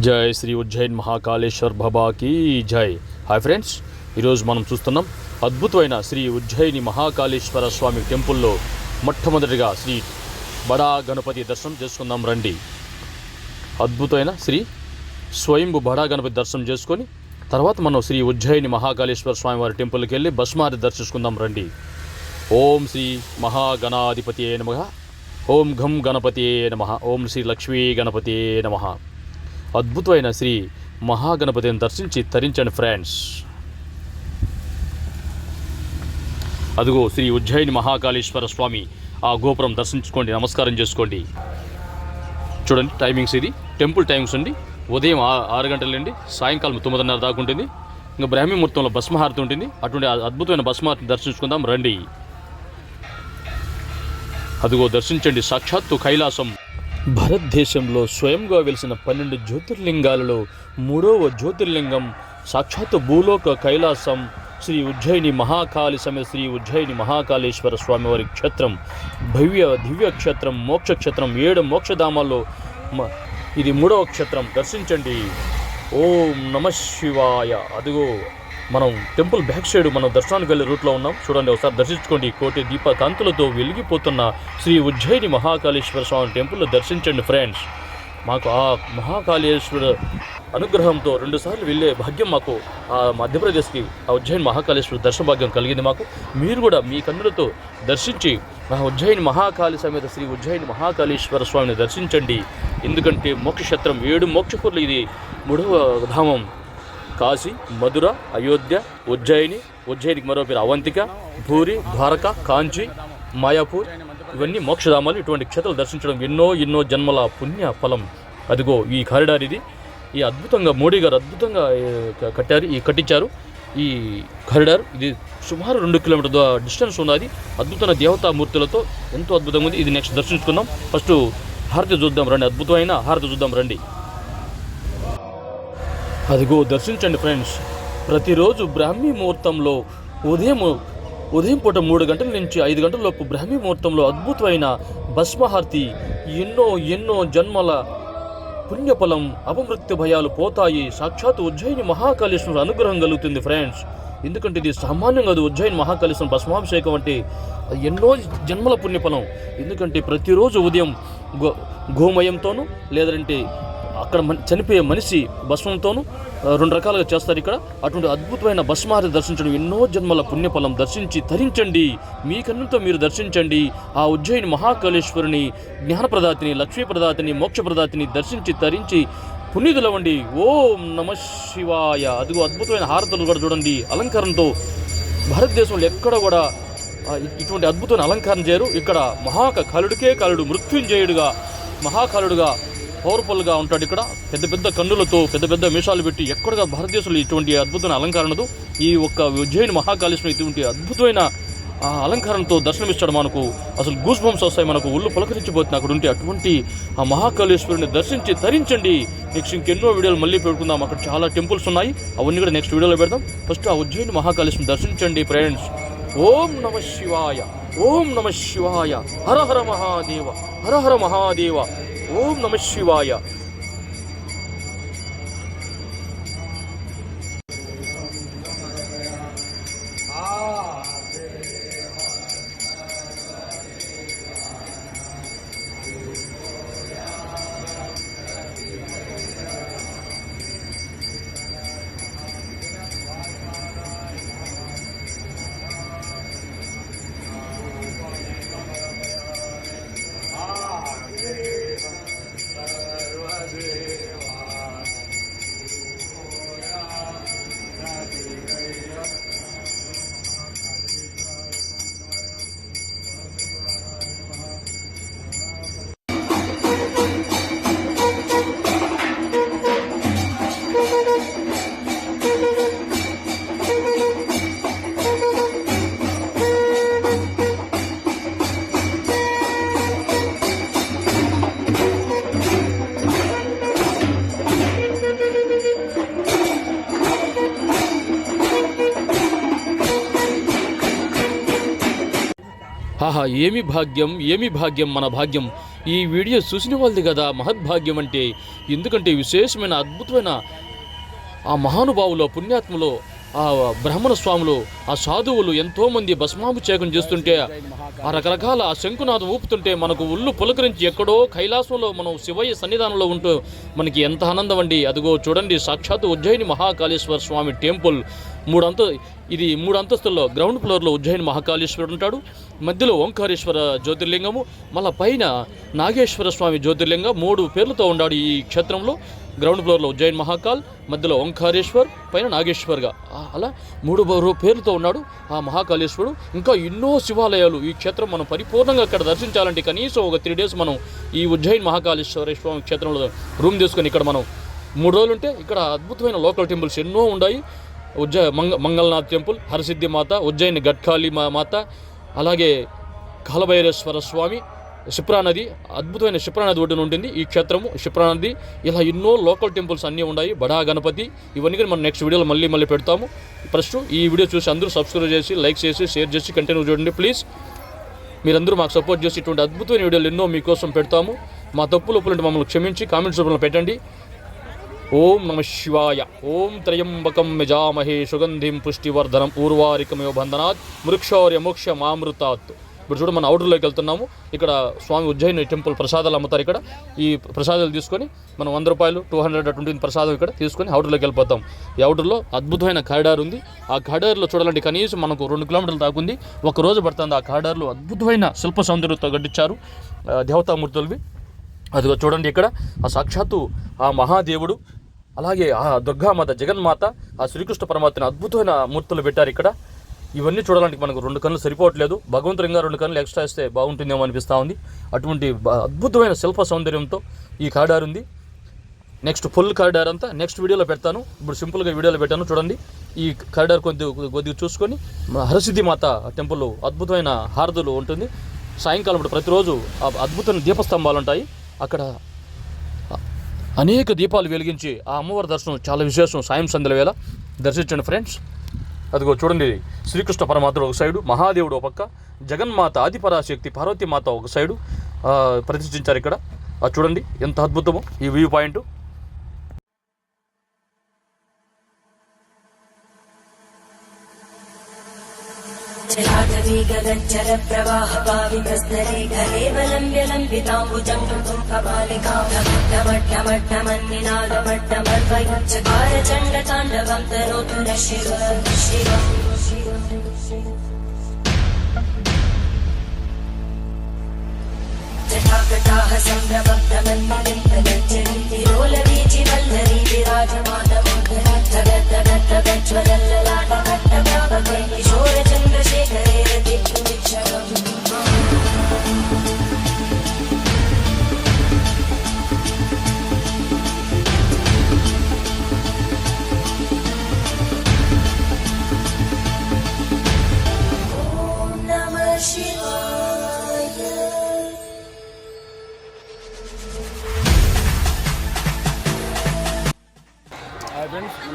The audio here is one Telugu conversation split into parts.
జై శ్రీ ఉజ్జయిన్ మహాకాళేశ్వర్ బాబాకి జై. హాయ్ ఫ్రెండ్స్ ఈరోజు మనం చూస్తున్నాం అద్భుతమైన శ్రీ ఉజ్జయిని మహాకాళేశ్వర స్వామి టెంపుల్లో మొట్టమొదటిగా శ్రీ బడా గణపతి దర్శనం చేసుకుందాం రండి. అద్భుతమైన శ్రీ స్వయంభు బడా గణపతి దర్శనం చేసుకొని తర్వాత మనం శ్రీ ఉజ్జయిని మహాకాళేశ్వర స్వామి వారి టెంపుల్కి వెళ్ళి భస్మారి దర్శించుకుందాం రండి. ఓం శ్రీ మహాగణాధిపతి నమ. ఓం ఘం గణపతి నమ. ఓం శ్రీ లక్ష్మీ గణపతి నమ. అద్భుతమైన శ్రీ మహాగణపతిని దర్శించి తరించండి ఫ్రెండ్స్. అదిగో శ్రీ ఉజ్జయిని మహాకాళేశ్వర స్వామి ఆ గోపురం దర్శించుకోండి నమస్కారం చేసుకోండి. చూడండి టైమింగ్స్ ఇది. టెంపుల్ టైమింగ్స్ అండి. ఉదయం ఆరు గంటల నుండి సాయంకాలం తొమ్మిదిన్నర దాకా ఉంటుంది. ఇంకా బ్రాహ్మీ ముహూర్తంలో భస్మహారతి ఉంటుంది. అటువంటి అద్భుతమైన భస్మహారతిని దర్శించుకుందాం రండి. అదిగో దర్శించండి. సాక్షాత్తు కైలాసం. భారతదేశంలో స్వయంగా వెలిసిన పన్నెండు జ్యోతిర్లింగాలలో మూడవ జ్యోతిర్లింగం సాక్షాత్తు భూలోక కైలాసం శ్రీ ఉజ్జయిని మహాకాళి సమేత శ్రీ ఉజ్జయిని మహాకాళేశ్వర స్వామివారి క్షేత్రం భవ్య దివ్య క్షేత్రం మోక్షక్షేత్రం ఏడు మోక్షధామాల్లో మ- ఇది మూడవ క్షేత్రం. దర్శించండి. ఓం నమ శివాయ. అదిగో మనం టెంపుల్ బ్యాక్ సైడ్ మనం దర్శనానికి వెళ్ళే రూట్లో ఉన్నాం. చూడండి ఒకసారి దర్శించుకోండి. కోటి దీప కాంతులతో వెలిగిపోతున్న శ్రీ ఉజ్జయిని మహాకాళేశ్వర స్వామి టెంపుల్ దర్శించండి ఫ్రెండ్స్ మాకు ఆ మహాకాళేశ్వర అనుగ్రహంతో రెండుసార్లు వెళ్ళే భాగ్యం మాకు ఆ మధ్యప్రదేశ్కి ఆ ఉజ్జయిని మహాకాళేశ్వర దర్శన భాగ్యం కలిగింది మాకు. మీరు కూడా మీ కన్నులతో దర్శించి ఆ ఉజ్జయిని మహాకాళి సమేత శ్రీ ఉజ్జయిని మహాకాళేశ్వర స్వామిని దర్శించండి. ఎందుకంటే మోక్షక్షేత్రం ఏడు మోక్షపురులు ఇది మూడవ ధామం. కాశీ మధుర అయోధ్య ఉజ్జయిని ఉజ్జయినికి మరో పేరు అవంతిక భూరి ద్వారక కాంచి మాయాపూర్ ఇవన్నీ మోక్షధామాలు. ఇటువంటి క్షేత్రాలు దర్శించడం ఎన్నో ఎన్నో జన్మల పుణ్య ఫలం. అదిగో ఈ కారిడార్ ఇది. ఈ అద్భుతంగా మోడీ గారు అద్భుతంగా కట్టారు ఈ కట్టించారు ఈ కారిడార్. ఇది సుమారు రెండు కిలోమీటర్ డిస్టెన్స్ ఉన్నది. అద్భుతమైన దేవతా మూర్తులతో ఎంతో అద్భుతంగా ఉంది. ఇది నెక్స్ట్ దర్శించుకుందాం. ఫస్ట్ హారతి చూద్దాం రండి. అద్భుతమైన హారతి చూద్దాం రండి. అదిగో దర్శించండి ఫ్రెండ్స్. ప్రతిరోజు బ్రాహ్మీ ముహూర్తంలో ఉదయం ఉదయం పూట మూడు గంటల నుంచి ఐదు గంటల లోపు బ్రాహ్మీ ముహూర్తంలో అద్భుతమైన భస్మహారతి ఎన్నో ఎన్నో జన్మల పుణ్యఫలం అపమృత్యు భయాలు పోతాయి. సాక్షాత్ ఉజ్జయిని మహాకాళేశ్వరుడు అనుగ్రహం కలుగుతుంది ఫ్రెండ్స్. ఎందుకంటే ఇది సామాన్యంగా అది ఉజ్జయిని మహాకాళేశ్వరం భస్మాభిషేకం అంటే ఎన్నో జన్మల పుణ్యఫలం. ఎందుకంటే ప్రతిరోజు ఉదయం గో గోమయంతోనూ లేదంటే అక్కడ చనిపోయే మనిషి భస్మంతోనూ రెండు రకాలుగా చేస్తారు ఇక్కడ. అటువంటి అద్భుతమైన భస్మారి దర్శించడం ఎన్నో జన్మల పుణ్యఫలం దర్శించి తరించండి. మీ కన్నుతో మీరు దర్శించండి. ఆ ఉజ్జయిని మహాకాళేశ్వరుని జ్ఞానప్రదాతిని లక్ష్మీప్రదాతిని మోక్షప్రదాతిని దర్శించి తరించి పునీతులవండి ఓం నమ శివాయ. అదిగో అద్భుతమైన హారతులు కూడా చూడండి. అలంకారంతో భారతదేశంలో ఎక్కడ కూడా ఇటువంటి అద్భుతమైన అలంకారం చేయరు. ఇక్కడ మహాకాలుడికే కాలుడు మృత్యుంజయుడుగా మహాకాలుడుగా పవర్ఫుల్గా ఉంటాడు ఇక్కడ. పెద్ద పెద్ద కన్నులతో పెద్ద పెద్ద మీషాలు పెట్టి ఎక్కడగా భారతదేశంలో ఇటువంటి అద్భుతమైన అలంకరణతో ఈ ఒక్క ఉజ్జయిని మహాకాళేశ్వరం ఇటువంటి అద్భుతమైన ఆ అలంకారంతో దర్శనమిస్తాడు మనకు. అసలు గూస్ బంప్స్ వస్తాయి మనకు. ఒళ్ళు పులకరించిపోతుంది అక్కడ ఉంటే అటువంటి ఆ మహాకాళేశ్వరుని దర్శించి తరించండి. నెక్స్ట్ ఇంకెన్నో వీడియోలు మళ్ళీ పెట్టుకుందాం అక్కడ చాలా టెంపుల్స్ ఉన్నాయి. అవన్నీ కూడా నెక్స్ట్ వీడియోలో పెడదాం. ఫస్ట్ ఆ ఉజ్జయిని మహాకాళేశ్వరం దర్శించండి ఫ్రెండ్స్. ఓం నమ శివాయ ఓం నమ శివాయ హర హర మహాదేవ హర హర మహాదేవ ఓం నమ శివాయ ఆహా ఏమి భాగ్యం ఏమి భాగ్యం మన భాగ్యం? ఈ వీడియో చూసిన వాళ్ళది కదా మహద్భాగ్యం అంటే. ఎందుకంటే విశేషమైన అద్భుతమైన ఆ మహానుభావులు పుణ్యాత్మలో ఆ బ్రాహ్మణ స్వాములు ఆ సాధువులు ఎంతోమంది భస్మాభిషేకం చేస్తుంటే ఆ రకరకాల ఆ శంకునాథం ఊపుతుంటే మనకు ఉల్లు పులకరించి ఎక్కడో కైలాసంలో మనం శివయ్య సన్నిధానంలో ఉంటూ మనకి ఎంత ఆనందం అండి అదిగో చూడండి సాక్షాత్ ఉజ్జయిని మహాకాళేశ్వర స్వామి టెంపుల్. మూడు ఇది మూడు అంతస్తుల్లో గ్రౌండ్ ఫ్లోర్లో ఉజ్జయిని మహాకాళేశ్వరుడు ఉంటాడు. మధ్యలో ఓంకారేశ్వర జ్యోతిర్లింగము మళ్ళా పైన నాగేశ్వర స్వామి జ్యోతిర్లింగం మూడు పేర్లతో ఉన్నాడు ఈ క్షేత్రంలో. గ్రౌండ్ ఫ్లోర్లో ఉజ్జయిన్ మహాకాల్ మధ్యలో ఓంకారేశ్వర్ పైన నాగేశ్వర్గా. అలా మూడు పేర్లతో ఉన్నాడు ఆ మహాకాళేశ్వరుడు. ఇంకా ఎన్నో శివాలయాలు ఈ క్షేత్రం మనం పరిపూర్ణంగా అక్కడ దర్శించాలంటే కనీసం ఒక త్రీ డేస్ మనం ఈ ఉజ్జయిన్ మహాకాళేశ్వర స్వామి క్షేత్రంలో రూమ్ తీసుకొని ఇక్కడ మనం మూడు రోజులు ఉంటే ఇక్కడ అద్భుతమైన లోకల్ టెంపుల్స్ ఎన్నో ఉన్నాయి ఉజ్జ మంగ మంగళనాథ్ టెంపుల్ హరసిద్ధి మాత ఉజ్జయిని గట్కాళి మా మాత అలాగే కాలభైరేశ్వర స్వామి శిప్రా నది అద్భుతమైన షిప్రా నది ఒడ్డున ఉంటుంది. ఈ క్షేత్రము షిప్రా నది. ఇలా ఎన్నో లోకల్ టెంపుల్స్ అన్నీ ఉన్నాయి. బడా గణపతి ఇవన్నీ కూడా మనం నెక్స్ట్ వీడియోలో మళ్ళీ మళ్ళీ పెడతాము. ఫస్ట్ ఈ వీడియో చూసి అందరూ సబ్స్క్రైబ్ చేసి లైక్ చేసి షేర్ చేసి కంటిన్యూ చూడండి. ప్లీజ్ మీరందరూ మాకు సపోర్ట్ చేసి ఇటువంటి అద్భుతమైన వీడియోలు ఎన్నో మీకోసం పెడతాము. మా తప్పులు ఒప్పులంటే మమ్మల్ని క్షమించి కామెంట్స్ రూపంలో పెట్టండి. ఓం నమ శివాయ. ఓం త్రయంబకం యజామహే సుగంధిం పుష్టివర్ధనం. ఊర్వారికమేవ బంధనాత్. మృక్షౌర్య మోక్ష మామృతాత్ ఇప్పుడు చూడ మనం అవుటర్లోకి వెళ్తున్నాము. ఇక్కడ స్వామి ఉజ్జయిని టెంపుల్ ప్రసాదాలు అమ్ముతారు ఇక్కడ. ఈ ప్రసాదాలు తీసుకొని మనం వంద రూపాయలు టూ హండ్రెడ్ అటువంటి ప్రసాదం ఇక్కడ తీసుకొని అవుటర్లోకి వెళ్ళిపోతాం. ఈ అవుటర్లో అద్భుతమైన కారిడార్ ఉంది. ఆ కారిడార్లో చూడాలంటే కనీసం మనకు రెండు కిలోమీటర్లు దాకుంది ఒక రోజు పడుతుంది ఆ కారిడార్లో అద్భుతమైన శిల్ప సౌందర్యంతో గడ్డించారు దేవతామూర్తులవి. అదిగో చూడండి ఇక్కడ ఆ సాక్షాత్తు ఆ మహాదేవుడు అలాగే ఆ దుర్గామాత జగన్మాత ఆ శ్రీకృష్ణ పరమాత్మని అద్భుతమైన మూర్తులు పెట్టారు ఇక్కడ. ఇవన్నీ చూడడానికి మనకు రెండు కళ్ళు సరిపోవట్లేదు. భగవంతుడు ఇంకా రెండు కన్నులు ఎక్స్ట్రా ఇస్తే బాగుంటుందేమో అనిపిస్తూ ఉంది. అటువంటి అద్భుతమైన శిల్ప సౌందర్యంతో ఈ కారిడార్ ఉంది. నెక్స్ట్ ఫుల్ కారిడార్ అంతా నెక్స్ట్ వీడియోలో పెడతాను. ఇప్పుడు సింపుల్గా వీడియోలో పెట్టాను చూడండి. ఈ కారిడార్ కొద్ది కొద్దిగా చూసుకొని హరసిద్ధి మాత టెంపుల్ అద్భుతమైన హారతులు ఉంటుంది. సాయంకాలం ఇప్పుడు ప్రతిరోజు ఆ అద్భుతమైన దీపస్తంభాలు ఉంటాయి. అక్కడ అనేక దీపాలు వెలిగించి ఆ అమ్మవారి దర్శనం చాలా విశేషం. సాయం సంధ్యల వేళ. దర్శించండి ఫ్రెండ్స్. అదిగో చూడండి శ్రీకృష్ణ పరమాత్ముడు ఒక సైడు మహాదేవుడు ఒక పక్క జగన్మాత ఆదిపరాశక్తి పార్వతీమాత ఒక సైడు ఆ, ప్రతిష్ఠించారు ఇక్కడ. చూడండి ఎంత అద్భుతమో ఈ వ్యూ పాయింట్. जलाटवी गगञ्चल प्रवाह पावितस्तरे कलेवलम्ब्य लम्बिताम्बुजम् कृतुम् कपालिकामट्टमट्टमन्निनादमट्टमर्वयुच्चकार चण्डताण्डवम् तरोतु न शिव शिव जटाकटाः सम्भ्रमभ्रमन्मलिन्दगञ्जरी तिरोलवीचि वल्लरी विराजमानमोदरी तगद्दगद्दगज्ज्वलल्ललाटकट्टभावके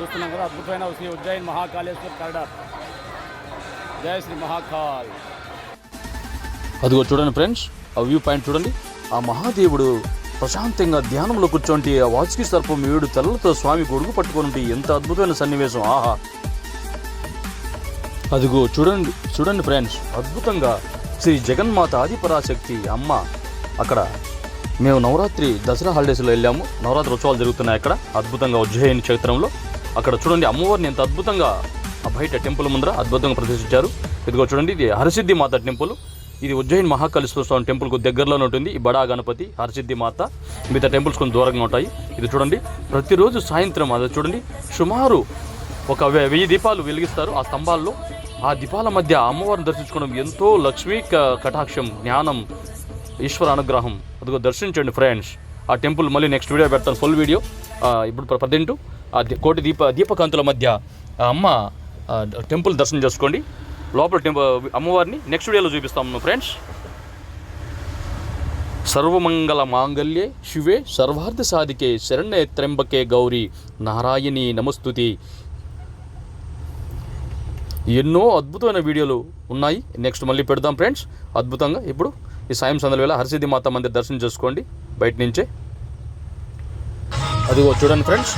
చూస్తున్నాం కదా అద్భుతమైన శ్రీ ఉజ్జయిన్ మహాకాళేశ్వర్ కారిడార్ జయ శ్రీ మహాకాల్ అదిగో చూడండి ఫ్రెండ్స్ ఆ వ్యూ పాయింట్ చూడండి. ఆ మహాదేవుడు ప్రశాంతంగా ధ్యానంలో కూర్చోండి ఆ వాచుకి సర్పం ఏడు తలలతో స్వామి గొడుగు పట్టుకొని ఎంత అద్భుతమైన సన్నివేశం ఆహా. అదిగో చూడండి చూడండి ఫ్రెండ్స్ అద్భుతంగా శ్రీ జగన్మాత ఆదిపరాశక్తి అమ్మ అక్కడ. మేము నవరాత్రి దసరా హాలిడేస్లో వెళ్ళాము. నవరాత్రి ఉత్సవాలు జరుగుతున్నాయి అక్కడ. అద్భుతంగా ఉజ్జయిని క్షేత్రంలో అక్కడ చూడండి అమ్మవారిని ఎంత అద్భుతంగా ఆ బయట టెంపుల్ ముందర అద్భుతంగా ప్రదర్శించారు. ఇదిగో చూడండి ఇది హరసిద్ధి మాత టెంపుల్. ఇది ఉజ్జయిన్ మహాకాళేశ్వర స్వామి టెంపుల్కు దగ్గరలోనే ఉంటుంది. ఈ బడా గణపతి హరసిద్ధి మాత మిగతా టెంపుల్స్ కొంచెం దూరంగా ఉంటాయి. ఇది చూడండి ప్రతిరోజు సాయంత్రం అది చూడండి సుమారు ఒక వె- వెయ్యి దీపాలు వెలిగిస్తారు ఆ స్తంభాల్లో. ఆ దీపాల మధ్య అమ్మవారిని దర్శించుకోవడం ఎంతో లక్ష్మీ కటాక్షం జ్ఞానం ఈశ్వర అనుగ్రహం. అదిగో దర్శించండి ఫ్రెండ్స్. ఆ టెంపుల్ మళ్ళీ నెక్స్ట్ వీడియో పెడతాను ఫుల్ వీడియో. ఇప్పుడు ప్రజెంట్ కోటి దీప దీపకాంతుల మధ్య అమ్మ టెంపుల్ దర్శనం చేసుకోండి. లోపల టెంపుల్ అమ్మవారిని నెక్స్ట్ వీడియోలో చూపిస్తాము ఫ్రెండ్స్. సర్వమంగళ మాంగళ్యే శివే సర్వార్థ సాధికే శరణ్య త్రంబకే గౌరీ నారాయణి నమస్తుతి. ఎన్నో అద్భుతమైన వీడియోలు ఉన్నాయి. నెక్స్ట్ మళ్ళీ పెడదాం ఫ్రెండ్స్. అద్భుతంగా ఇప్పుడు ఈ సాయం వేళ హరిసిద్ధి మాత మంది దర్శనం చేసుకోండి. బయట నుంచే అదిగో చూడండి ఫ్రెండ్స్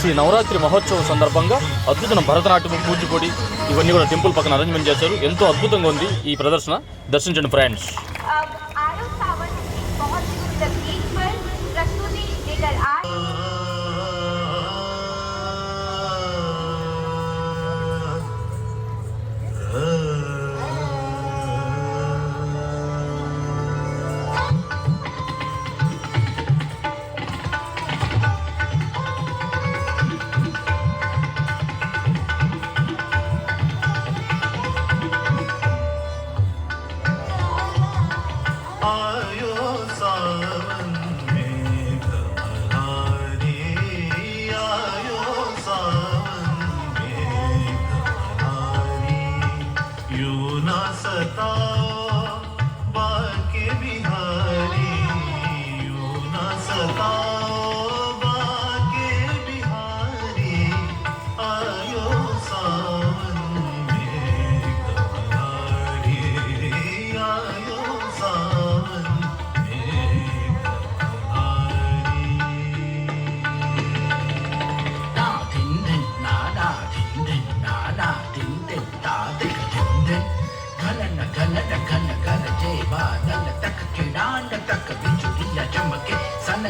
శ్రీ నవరాత్రి మహోత్సవం సందర్భంగా అద్భుతం భరతనాట్యం కూచిపూడి ఇవన్నీ కూడా టెంపుల్ పక్కన అరేంజ్మెంట్ చేశారు. ఎంతో అద్భుతంగా ఉంది ఈ ప్రదర్శన. దర్శించండి ఫ్రెండ్స్.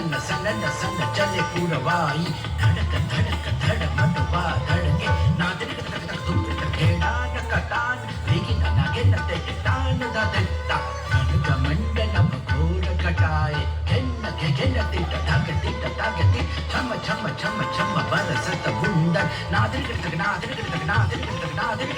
सनन सनन सन चले पूरवाई धड़क धड़क धड़ मनवा धड़के नादन तुम खेड़ा न कटान लेकिन न गिन ते टान दा दत्ता धड़क मंडन भगोर कटाए घिन घे घिन ते तक ते तक ते छम छम छम छम बरसत बुंदर नादन तक नादन तक नादन तक नादन